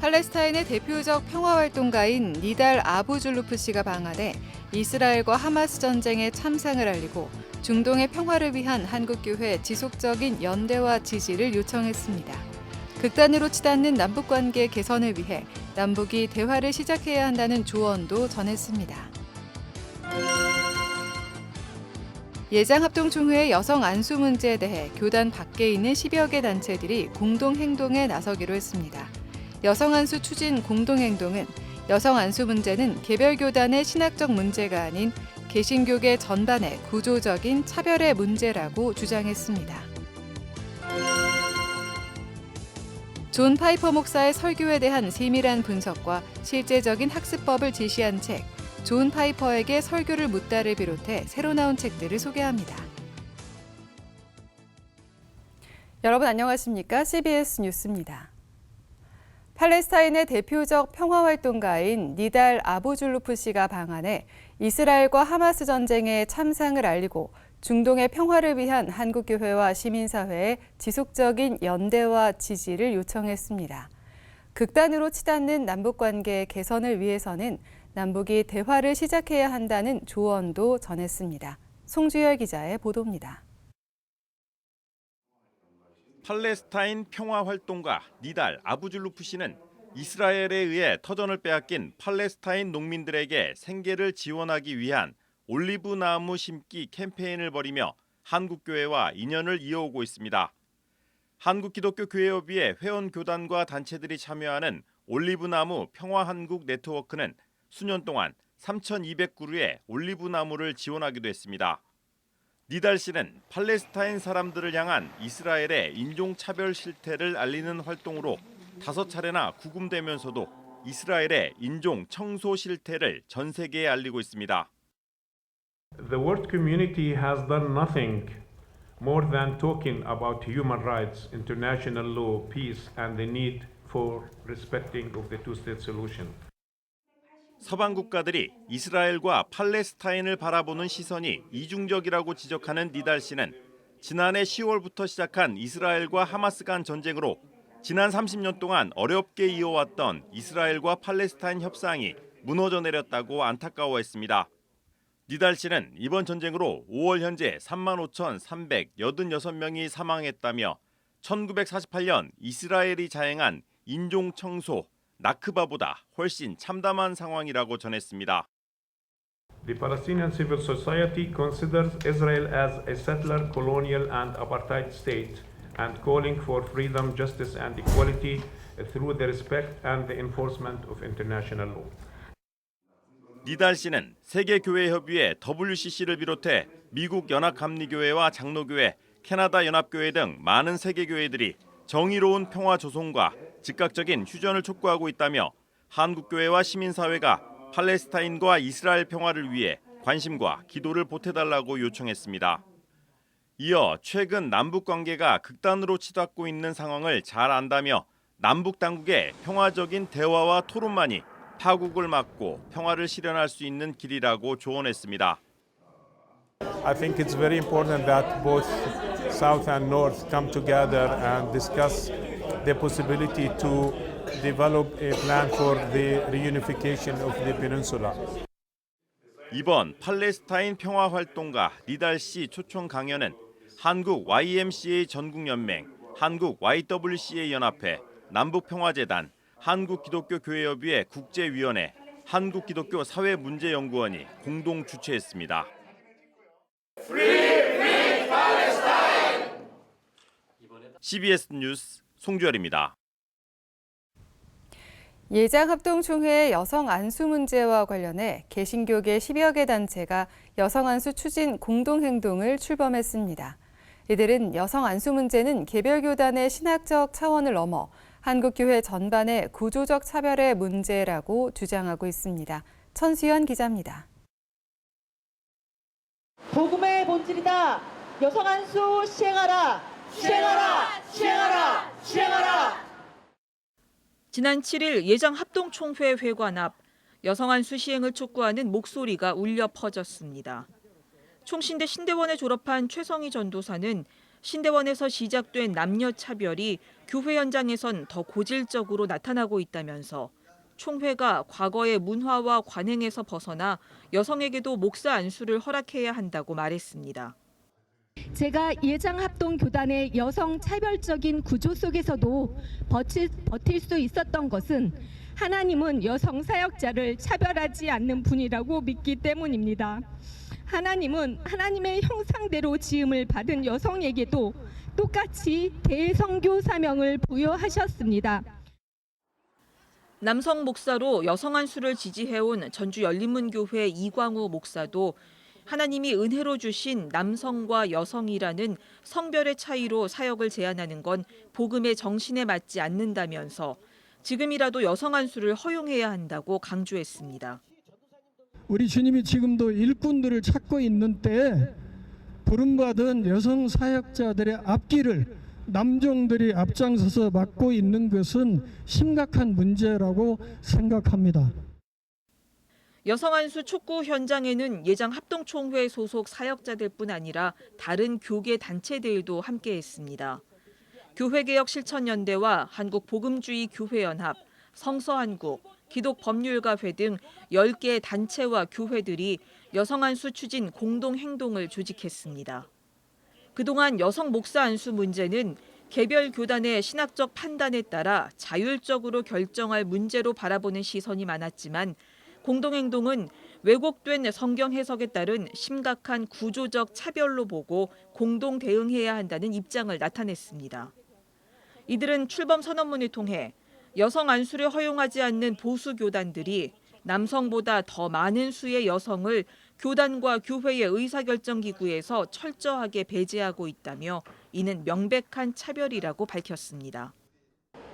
팔레스타인의 대표적 평화활동가인 니달 아부줄루프 씨가 방한해 이스라엘과 하마스 전쟁의 참상을 알리고 중동의 평화를 위한 한국교회 지속적인 연대와 지지를 요청했습니다. 극단으로 치닫는 남북 관계 개선을 위해 남북이 대화를 시작해야 한다는 조언도 전했습니다. 예장합동총회의 여성 안수 문제에 대해 교단 밖에 있는 10여 개 단체들이 공동 행동에 나서기로 했습니다. 여성 안수 추진 공동 행동은 여성 안수 문제는 개별 교단의 신학적 문제가 아닌 개신교계 전반의 구조적인 차별의 문제라고 주장했습니다. 존 파이퍼 목사의 설교에 대한 세밀한 분석과 실제적인 학습법을 제시한 책, 존 파이퍼에게 설교를 묻다를 비롯해 새로 나온 책들을 소개합니다. 여러분 안녕하십니까? CBS 뉴스입니다. 팔레스타인의 대표적 평화활동가인 니달 아부줄루프 씨가 방한해 이스라엘과 하마스 전쟁의 참상을 알리고 중동의 평화를 위한 한국교회와 시민사회의 지속적인 연대와 지지를 요청했습니다. 극단으로 치닫는 남북관계 개선을 위해서는 남북이 대화를 시작해야 한다는 조언도 전했습니다. 송주열 기자의 보도입니다. 팔레스타인 평화 활동가 니달 아부줄루프 씨는 이스라엘에 의해 터전을 빼앗긴 팔레스타인 농민들에게 생계를 지원하기 위한 올리브 나무 심기 캠페인을 벌이며 한국 교회와 인연을 이어오고 있습니다. 한국 기독교 교회협의회 회원 교단과 단체들이 참여하는 올리브 나무 평화 한국 네트워크는 수년 동안 3,200그루의 올리브 나무를 지원하기도 했습니다. 니달 씨는 팔레스타인 사람들을 향한 이스라엘의 인종차별 실태를 알리는 활동으로 다섯 차례나 구금되면서도 이스라엘의 인종 청소 실태를 전 세계에 알리고 있습니다. The world community has done nothing more than talking about human rights, international law, peace, and the need for respecting of the two-state solution. 서방 국가들이 이스라엘과 팔레스타인을 바라보는 시선이 이중적이라고 지적하는 니달 씨는 지난해 10월부터 시작한 이스라엘과 하마스 간 전쟁으로 지난 30년 동안 어렵게 이어왔던 이스라엘과 팔레스타인 협상이 무너져 내렸다고 안타까워했습니다. 니달 씨는 이번 전쟁으로 5월 현재 35,386명이 사망했다며 1948년 이스라엘이 자행한 인종 청소 나크바보다 훨씬 참담한 상황이라고 전했습니다. The Palestinian civil society considers Israel as a settler, colonial, and apartheid state and calling for freedom, justice, and equality through the respect and the enforcement of international law. 니달 씨는 세계교회협의회 WCC를 비롯해 미국 연합감리교회와 장로교회, 캐나다 연합교회 등 많은 세계교회들이 정의로운 평화 조성과 즉각적인 휴전을 촉구하고 있다며 한국교회와 시민사회가 팔레스타인과 이스라엘 평화를 위해 관심과 기도를 보태달라고 요청했습니다. 이어 최근 남북 관계가 극단으로 치닫고 있는 상황을 잘 안다며 남북 당국의 평화적인 대화와 토론만이 파국을 막고 평화를 실현할 수 있는 길이라고 조언했습니다. I think it's very important that both South and North come together and discuss the possibility to develop a plan for the reunification of the peninsula. 이번 팔레스타인 평화 활동가 니달 씨 초청 강연은 한국 YMCA 전국연맹, 한국 YWCA 연합회, 남북평화재단, 한국기독교교회협의회 국제위원회, 한국기독교 사회문제연구원이 공동 주최했습니다. CBS 뉴스 송주열입니다. 예장 합동총회의 여성 안수 문제와 관련해 개신교계 10여 개 단체가 여성 안수 추진 공동행동을 출범했습니다. 이들은 여성 안수 문제는 개별 교단의 신학적 차원을 넘어 한국교회 전반의 구조적 차별의 문제라고 주장하고 있습니다. 천수연 기자입니다. 복음의 본질이다. 여성 안수 시행하라. 시행하라. 시행하라. 시행하라. 지난 7일 예장 합동총회 회관 앞 여성안 수시행을 촉구하는 목소리가 울려 퍼졌습니다. 총신대 신대원에 졸업한 최성희 전도사는 신대원에서 시작된 남녀 차별이 교회 현장에선 더 고질적으로 나타나고 있다면서 총회가 과거의 문화와 관행에서 벗어나 여성에게도 목사 안수를 허락해야 한다고 말했습니다. 제가 예장 합동 교단의 여성 차별적인 구조 속에서도 버틸, 버틸 수 있었던 것은 하나님은 여성 사역자를 차별하지 않는 분이라고 믿기 때문입니다. 하나님은 하나님의 형상대로 지음을 받은 여성에게도 똑같이 대성교 사명을 부여하셨습니다. 남성 목사로 여성 안수를 지지해온 전주 열린문교회 이광우 목사도 하나님이 은혜로 주신 남성과 여성이라는 성별의 차이로 사역을 제안하는 건 복음의 정신에 맞지 않는다면서 지금이라도 여성 안수를 허용해야 한다고 강조했습니다. 우리 주님이 지금도 일꾼들을 찾고 있는 때에 부름받은 여성 사역자들의 앞길을 남종들이 앞장서서 맡고 있는 것은 심각한 문제라고 생각합니다. 여성 안수 촉구 현장에는 예장 합동총회 소속 사역자들뿐 아니라 다른 교계 단체들도 함께했습니다. 교회개혁 실천연대와 한국복음주의 교회연합, 성서한국, 기독법률가회 등 10개 단체와 교회들이 여성 안수 추진 공동행동을 조직했습니다. 그동안 여성 목사 안수 문제는 개별 교단의 신학적 판단에 따라 자율적으로 결정할 문제로 바라보는 시선이 많았지만 공동행동은 왜곡된 성경 해석에 따른 심각한 구조적 차별로 보고 공동 대응해야 한다는 입장을 나타냈습니다. 이들은 출범 선언문을 통해 여성 안수를 허용하지 않는 보수 교단들이 남성보다 더 많은 수의 여성을 교단과 교회의 의사결정 기구에서 철저하게 배제하고 있다며 이는 명백한 차별이라고 밝혔습니다.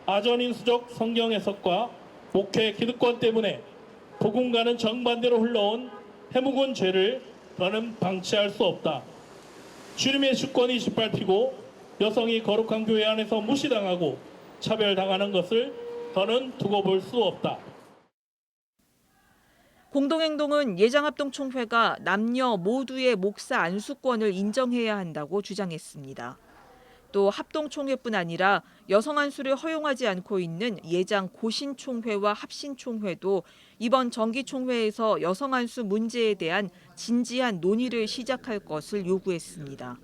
아전인수적 성경 해석과 목회 기득권 때문에 복음과는 정반대로 흘러온 해묵은 죄를 더는 방치할 수 없다. 주님의 주권이 짓밟히고 여성이 거룩한 교회 안에서 무시당하고 차별당하는 것을 더는 두고 볼 수 없다. 공동행동은 예장합동총회가 남녀 모두의 목사 안수권을 인정해야 한다고 주장했습니다. 또 합동총회뿐 아니라 여성 안수를 허용하지 않고 있는 예장 고신총회와 합신총회도 이번 정기총회에서 여성 안수 문제에 대한 진지한 논의를 시작할 것을 요구했습니다.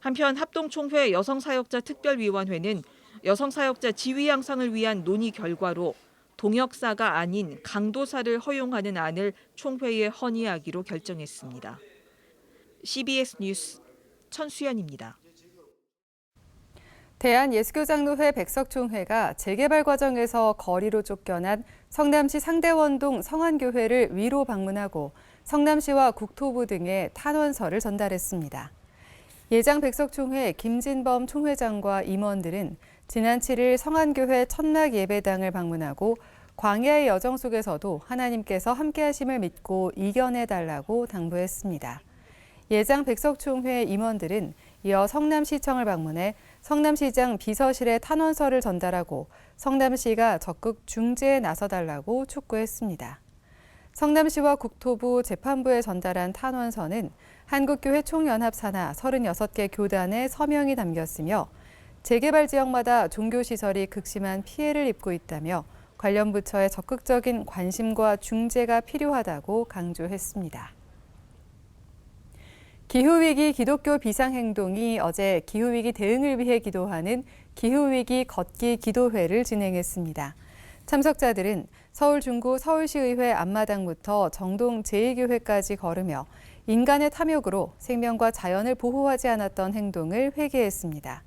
한편 합동총회 여성사역자 특별위원회는 여성사역자 지위 향상을 위한 논의 결과로 동역사가 아닌 강도사를 허용하는 안을 총회에 헌의하기로 결정했습니다. CBS 뉴스 천수연입니다. 대한예수교장로회 백석총회가 재개발 과정에서 거리로 쫓겨난 성남시 상대원동 성안교회를 위로 방문하고 성남시와 국토부 등에 탄원서를 전달했습니다. 예장 백석총회 김진범 총회장과 임원들은 지난 7일 성안교회 천막 예배당을 방문하고 광야의 여정 속에서도 하나님께서 함께하심을 믿고 이겨내달라고 당부했습니다. 예장 백석총회 임원들은 이어 성남시청을 방문해 성남시장 비서실에 탄원서를 전달하고 성남시가 적극 중재에 나서달라고 촉구했습니다. 성남시와 국토부 재판부에 전달한 탄원서는 한국교회 총연합 산하 36개 교단의 서명이 담겼으며 재개발 지역마다 종교시설이 극심한 피해를 입고 있다며 관련 부처의 적극적인 관심과 중재가 필요하다고 강조했습니다. 기후위기 기독교 비상행동이 어제 기후위기 대응을 위해 기도하는 기후위기 걷기 기도회를 진행했습니다. 참석자들은 서울 중구 서울시의회 앞마당부터 정동 제2교회까지 걸으며 인간의 탐욕으로 생명과 자연을 보호하지 않았던 행동을 회개했습니다.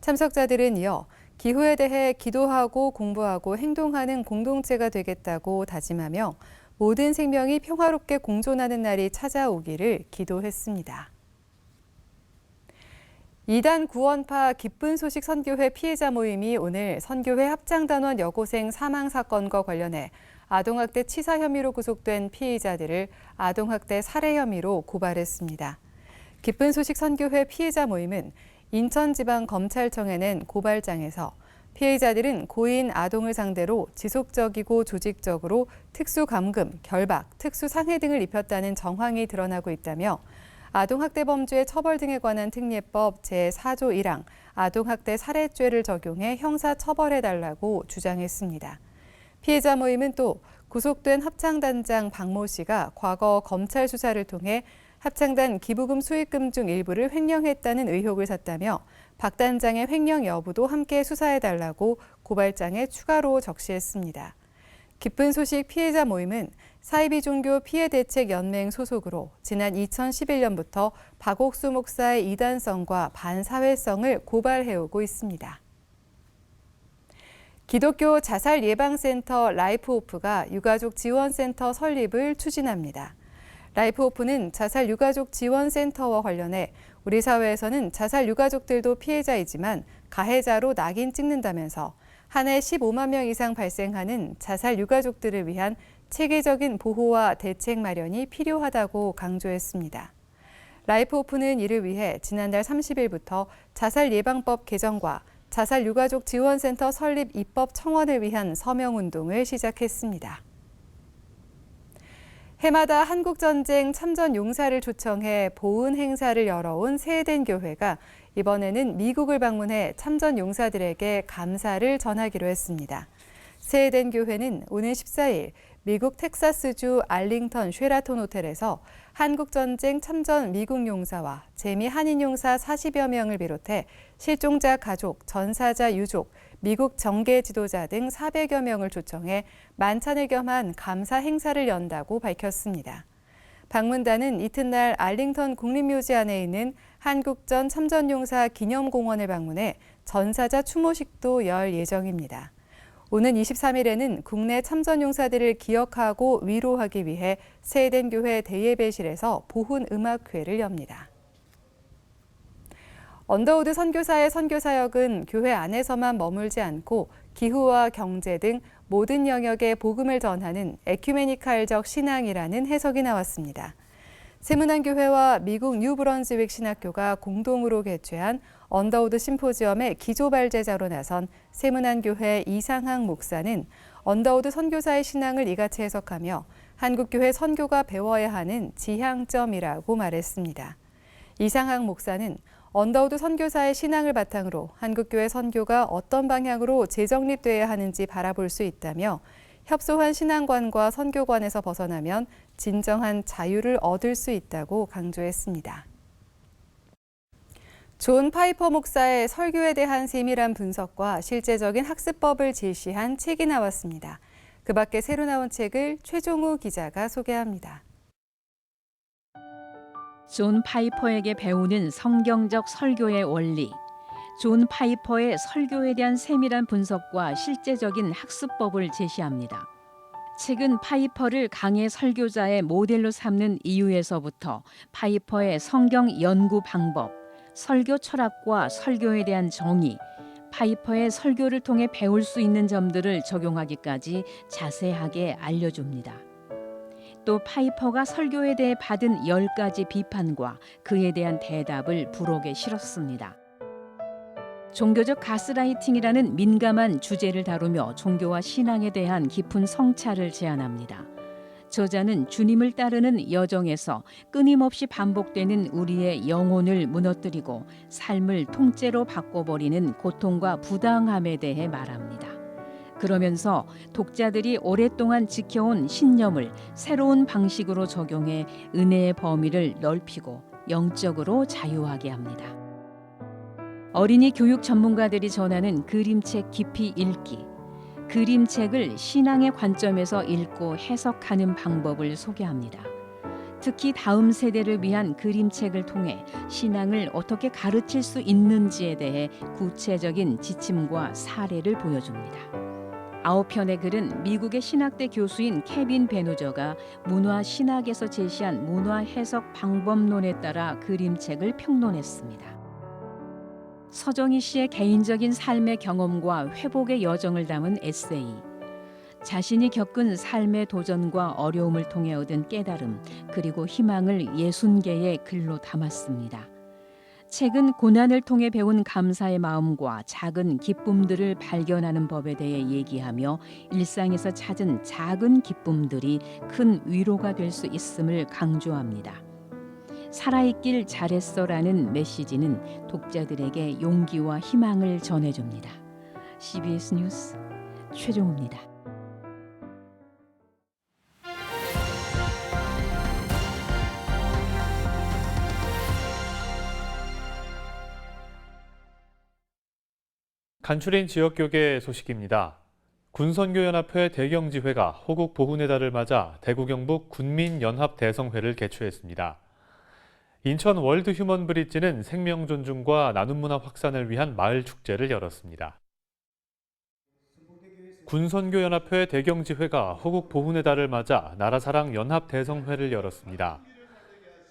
참석자들은 이어 기후에 대해 기도하고 공부하고 행동하는 공동체가 되겠다고 다짐하며 모든 생명이 평화롭게 공존하는 날이 찾아오기를 기도했습니다. 이단 구원파 기쁜 소식 선교회 피해자 모임이 오늘 선교회 합장단원 여고생 사망 사건과 관련해 아동학대 치사 혐의로 구속된 피해자들을 아동학대 살해 혐의로 고발했습니다. 기쁜 소식 선교회 피해자 모임은 인천지방검찰청에 낸 고발장에서 피해자들은 고인 아동을 상대로 지속적이고 조직적으로 특수감금, 결박, 특수상해 등을 입혔다는 정황이 드러나고 있다며 아동학대 범죄 처벌 등에 관한 특례법 제4조 1항 아동학대 살해죄를 적용해 형사 처벌해달라고 주장했습니다. 피해자 모임은 또 구속된 합창단장 박모 씨가 과거 검찰 수사를 통해 합창단 기부금 수익금 중 일부를 횡령했다는 의혹을 샀다며 박 단장의 횡령 여부도 함께 수사해달라고 고발장에 추가로 적시했습니다. 기쁜 소식 피해자 모임은 사이비 종교 피해 대책 연맹 소속으로 지난 2011년부터 박옥수 목사의 이단성과 반사회성을 고발해오고 있습니다. 기독교 자살 예방센터 라이프오프가 유가족 지원센터 설립을 추진합니다. 라이프오프는 자살 유가족 지원센터와 관련해 우리 사회에서는 자살 유가족들도 피해자이지만 가해자로 낙인 찍는다면서 한 해 15만 명 이상 발생하는 자살 유가족들을 위한 체계적인 보호와 대책 마련이 필요하다고 강조했습니다. 라이프 오프는 이를 위해 지난달 30일부터 자살 예방법 개정과 자살 유가족 지원센터 설립 입법 청원을 위한 서명 운동을 시작했습니다. 해마다 한국전쟁 참전 용사를 초청해 보훈 행사를 열어온 세eden 교회가 이번에는 미국을 방문해 참전 용사들에게 감사를 전하기로 했습니다. 세eden 교회는 오는 14일 미국 텍사스주 알링턴 쉐라톤 호텔에서 한국전쟁 참전 미국 용사와 재미 한인 용사 40여 명을 비롯해 실종자 가족, 전사자 유족, 미국 정계 지도자 등 400여 명을 초청해 만찬을 겸한 감사 행사를 연다고 밝혔습니다. 방문단은 이튿날 알링턴 국립묘지 안에 있는 한국전 참전용사 기념공원을 방문해 전사자 추모식도 열 예정입니다. 오는 23일에는 국내 참전용사들을 기억하고 위로하기 위해 세eden 교회 대예배실에서 보훈 음악회를 엽니다. 언더우드 선교사의 선교 사역은 교회 안에서만 머물지 않고 기후와 경제 등 모든 영역에 복음을 전하는 에큐메니칼적 신앙이라는 해석이 나왔습니다. 세문안교회와 미국 뉴브런즈윅 신학교가 공동으로 개최한 언더우드 심포지엄의 기조 발제자로 나선 세문안교회 이상학 목사는 언더우드 선교사의 신앙을 이같이 해석하며 한국교회 선교가 배워야 하는 지향점이라고 말했습니다. 이상학 목사는 언더우드 선교사의 신앙을 바탕으로 한국교회 선교가 어떤 방향으로 재정립돼야 하는지 바라볼 수 있다며 협소한 신앙관과 선교관에서 벗어나면 진정한 자유를 얻을 수 있다고 강조했습니다. 존 파이퍼 목사의 설교에 대한 세밀한 분석과 실제적인 학습법을 제시한 책이 나왔습니다. 그 밖에 새로 나온 책을 최종우 기자가 소개합니다. 존 파이퍼에게 배우는 성경적 설교의 원리. 존 파이퍼의 설교에 대한 세밀한 분석과 실제적인 학습법을 제시합니다. 책은 파이퍼를 강의 설교자의 모델로 삼는 이유에서부터 파이퍼의 성경 연구 방법, 설교 철학과 설교에 대한 정의, 파이퍼의 설교를 통해 배울 수 있는 점들을 적용하기까지 자세하게 알려줍니다. 또 파이퍼가 설교에 대해 받은 열 가지 비판과 그에 대한 대답을 부록에 실었습니다. 종교적 가스라이팅이라는 민감한 주제를 다루며 종교와 신앙에 대한 깊은 성찰을 제안합니다. 저자는 주님을 따르는 여정에서 끊임없이 반복되는 우리의 영혼을 무너뜨리고 삶을 통째로 바꿔버리는 고통과 부당함에 대해 말합니다. 그러면서 독자들이 오랫동안 지켜온 신념을 새로운 방식으로 적용해 은혜의 범위를 넓히고 영적으로 자유하게 합니다. 어린이 교육 전문가들이 전하는 그림책 깊이 읽기. 그림책을 신앙의 관점에서 읽고 해석하는 방법을 소개합니다. 특히 다음 세대를 위한 그림책을 통해 신앙을 어떻게 가르칠 수 있는지에 대해 구체적인 지침과 사례를 보여줍니다. 아홉 편의 글은 미국의 신학대 교수인 케빈 베노저가 문화 신학에서 제시한 문화 해석 방법론에 따라 그림책을 평론했습니다. 서정희 씨의 개인적인 삶의 경험과 회복의 여정을 담은 에세이. 자신이 겪은 삶의 도전과 어려움을 통해 얻은 깨달음 그리고 희망을 예순 개의 글로 담았습니다. 책은 고난을 통해 배운 감사의 마음과 작은 기쁨들을 발견하는 법에 대해 얘기하며 일상에서 찾은 작은 기쁨들이 큰 위로가 될 수 있음을 강조합니다. 살아있길 잘했어라는 메시지는 독자들에게 용기와 희망을 전해줍니다. CBS 뉴스 최종우입니다. 간추린 지역교계 소식입니다. 군선교연합회 대경지회가 호국 보훈의 달을 맞아 대구 경북 군민연합 대성회를 개최했습니다. 인천 월드 휴먼 브릿지는 생명 존중과 나눔 문화 확산을 위한 마을 축제를 열었습니다. 군선교연합회 대경지회가 호국 보훈의 달을 맞아 나라사랑 연합 대성회를 열었습니다.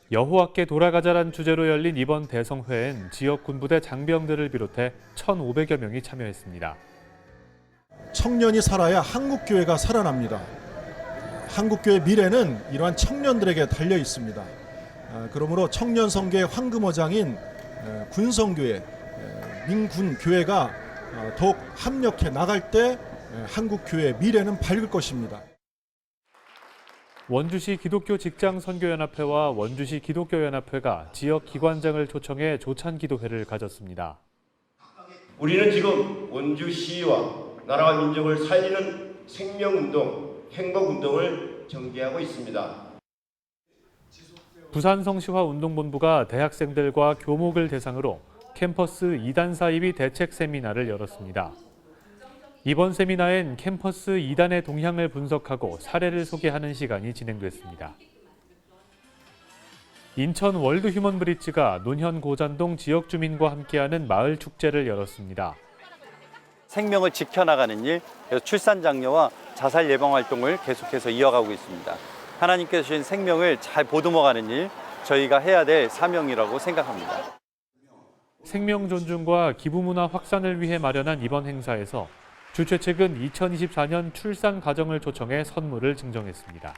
여호와께 돌아가자란 주제로 열린 이번 대성회엔 지역 군부대 장병들을 비롯해 1,500여 명이 참여했습니다. 청년이 살아야 한국 교회가 살아납니다. 한국 교회 미래는 이러한 청년들에게 달려 있습니다. 아, 그러므로 청년 성교의 황금어장인 에, 군성교회, 에, 민군 교회가 어, 더욱 합력해 나갈 때 에, 한국 교회의 미래는 밝을 것입니다. 원주시 기독교 직장 선교연합회와 원주시 기독교연합회가 지역 기관장을 초청해 조찬 기도회를 가졌습니다. 우리는 지금 원주시와 나라와 민족을 살리는 생명운동, 행복운동을 전개하고 있습니다. 부산성시화 운동본부가 대학생들과 교목을 대상으로 캠퍼스 2단 사이비 대책 세미나를 열었습니다. 이번 세미나엔 캠퍼스 2단의 동향을 분석하고 사례를 소개하는 시간이 진행됐습니다. 인천 월드 휴먼 브릿지가 논현 고잔동 지역 주민과 함께하는 마을 축제를 열었습니다. 생명을 지켜나가는 일, 그래서 출산 장려와 자살 예방 활동을 계속해서 이어가고 있습니다. 하나님께서 주신 생명을 잘 보듬어가는 일, 저희가 해야 될 사명이라고 생각합니다. 생명 존중과 기부 문화 확산을 위해 마련한 이번 행사에서 주최 측은 2024년 출산 가정을 초청해 선물을 증정했습니다.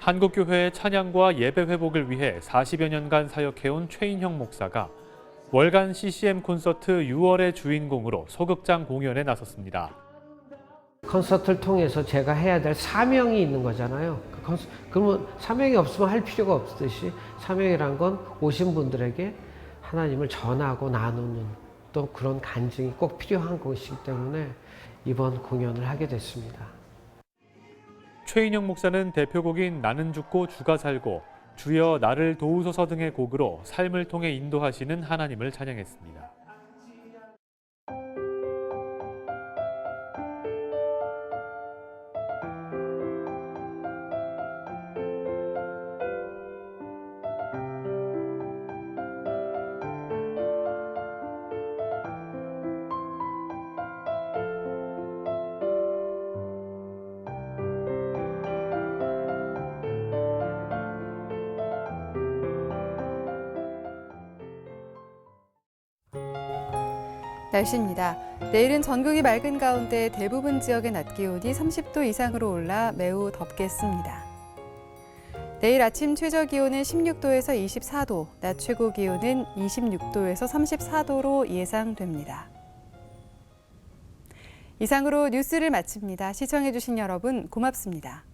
한국교회의 찬양과 예배 회복을 위해 40여 년간 사역해온 최인형 목사가 월간 CCM 콘서트 6월의 주인공으로 소극장 공연에 나섰습니다. 콘서트를 통해서 제가 해야 될 사명이 있는 거잖아요. 그 콘서- 그러면 사명이 없으면 할 필요가 없듯이 사명이란 건 오신 분들에게 하나님을 전하고 나누는 또 그런 간증이 꼭 필요한 것이기 때문에 이번 공연을 하게 됐습니다. 최인영 목사는 대표곡인 나는 죽고 주가 살고 주여 나를 도우소서 등의 곡으로 삶을 통해 인도하시는 하나님을 찬양했습니다. 날씨입니다. 내일은 전국이 맑은 가운데 대부분 지역의 낮 기온이 30도 이상으로 올라 매우 덥겠습니다. 내일 아침 최저 기온은 16도에서 24도, 낮 최고 기온은 26도에서 34도로 예상됩니다. 이상으로 뉴스를 마칩니다. 시청해주신 여러분 고맙습니다.